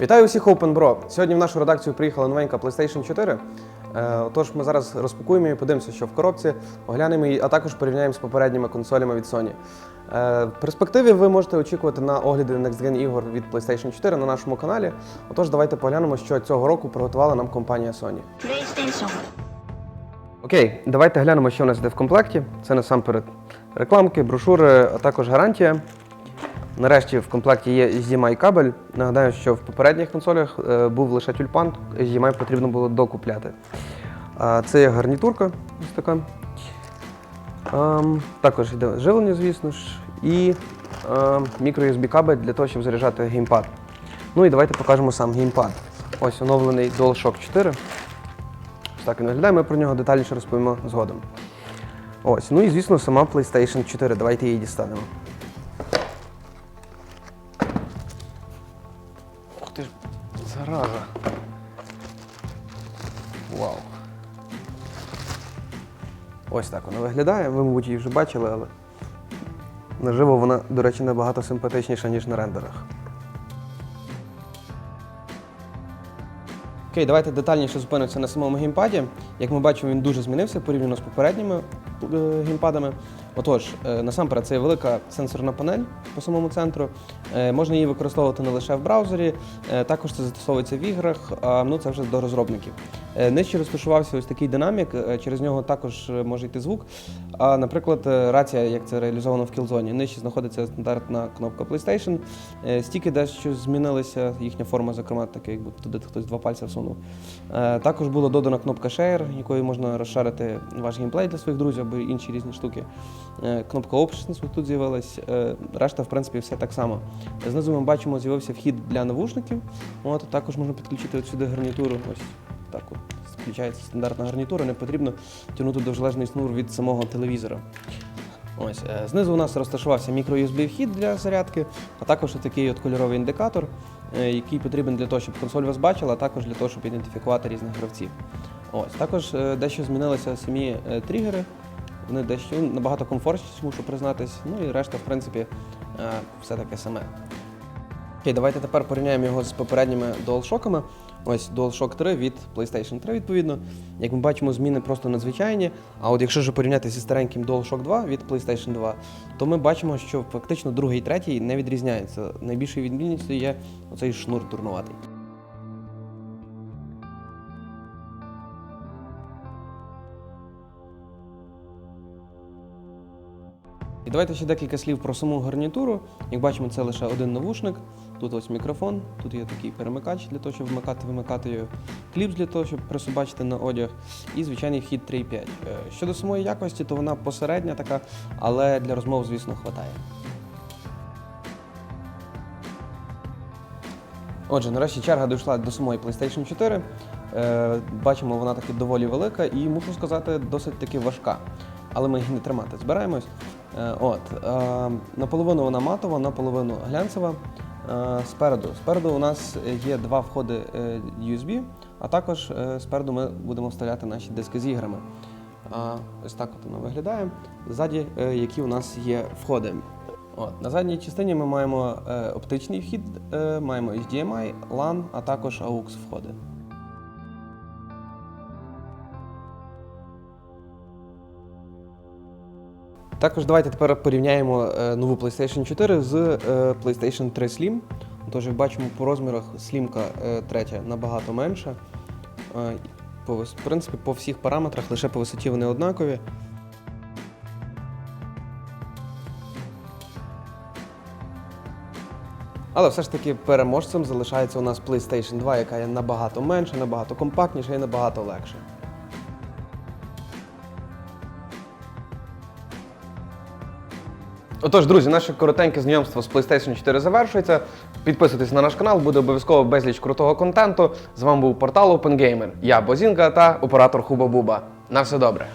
Вітаю усіх OpenBro! Сьогодні в нашу редакцію приїхала новенька PlayStation 4. Е, Отож, ми зараз розпакуємо її, подивимося, що в коробці, оглянемо її, а також порівняємо з попередніми консолями від Sony. Е, В перспективі ви можете очікувати на огляди Next Gen ігор від PlayStation 4 на нашому каналі. Отож, давайте поглянемо, що цього року приготувала нам компанія Sony. PlayStation. Окей, давайте глянемо, що у нас йде в комплекті. Це насамперед рекламки, брошури, а також гарантія. Нарешті в комплекті є HDMI кабель. Нагадаю, що в попередніх консолях е, був лише тюльпан, HDMI потрібно було докупляти. Це є гарнітурка, ось така. Ем, також йде живлення, звісно ж, і ем, мікро-USB кабель для того, щоб заряджати геймпад. Ну і давайте покажемо сам геймпад. Ось оновлений DualShock 4. Ось так він виглядає, ми про нього детальніше розповімо згодом. Ось, ну і звісно, сама PlayStation 4. Давайте її дістанемо. Вау. Ось так вона виглядає. Ви, мабуть, її вже бачили, але наживо вона, до речі, набагато симпатичніша, ніж на рендерах. Окей, давайте детальніше зупинимося на самому геймпаді. Як ми бачимо, він дуже змінився порівняно з попередніми геймпадами. Отож, е, насамперед, це є велика сенсорна панель по самому центру. Е, Можна її використовувати не лише в браузері, е, також це застосовується в іграх, а, ну це вже до розробників. Е, Нижче розташувався ось такий динамік, е, через нього також е, може йти звук. А, наприклад, е, рація, як це реалізовано в Killzone. Нижче знаходиться стандартна кнопка PlayStation. Е, Стіки дещо змінилися, їхня форма, зокрема, така, якби туди хтось два пальці всунув. Е, Також була додана кнопка Share, якою можна розшарити ваш геймплей для своїх друзів або інші різні штуки. Е, Кнопка Options тут з'явилась. Е, Решта, в принципі, все так само. Знизу ми бачимо, з'явився вхід для навушників. От, також можна підключити от сюди гарнітуру. Ось так от. Включається стандартна гарнітура, не потрібно тягнути довжелезний шнур від самого телевізора. Ось е, знизу у нас розташувався мікро-USB вхід для зарядки, а також такий от кольоровий індикатор, е, який потрібен для того, щоб консоль вас бачила, а також для того, щоб ідентифікувати різних гравців. Ось також е, дещо змінилися самі тригери. Вони дещо набагато комфортніші, мушу признатись. Ну і решта, в принципі, е, все таке саме. Окей, давайте тепер порівняємо його з попередніми DualShock'ами. Ось DualShock 3 від PlayStation 3, відповідно. Як ми бачимо, зміни просто надзвичайні. А от якщо ж порівняти зі стареньким DualShock 2 від PlayStation 2, то ми бачимо, що фактично другий і третій не відрізняються. Найбільшою відмінністю є оцей шнур турнуватий. І давайте ще декілька слів про саму гарнітуру. Як бачимо, це лише один навушник. Тут ось мікрофон, тут є такий перемикач для того, щоб вмикати, вимикати його, кліпс для того, щоб присобачити на одяг, і звичайний вхід 3.5. Е, Щодо самої якості, то вона посередня така, але для розмов, звісно, хватає. Отже, нарешті черга дійшла до самої PlayStation 4. Е, бачимо, вона таки доволі велика і мушу сказати, досить таки важка. Але ми її не тримати збираємось. Е, от, е, наполовину вона матова, наполовину глянцева. Е, спереду. Спереду у нас є два входи USB, а також спереду ми будемо вставляти наші диски з іграми. Ось так от воно виглядає. Ззаді, які у нас є входи. От, на задній частині ми маємо оптичний вхід, маємо HDMI, LAN, а також AUX входи. Також давайте тепер порівняємо е, нову PlayStation 4 з е, PlayStation 3 Slim. Тож, як бачимо, по розмірах слімка е, третя набагато менша. В принципі, по всіх параметрах, лише по висоті вони однакові. Але все ж таки переможцем залишається у нас PlayStation 2, яка є набагато менша, набагато компактніша і набагато легша. Отож, друзі, наше коротеньке знайомство з PlayStation 4 завершується. Підписуйтесь на наш канал, буде обов'язково безліч крутого контенту. З вами був портал OpenGamer. Я Бозінка та оператор Хуба Буба. На все добре.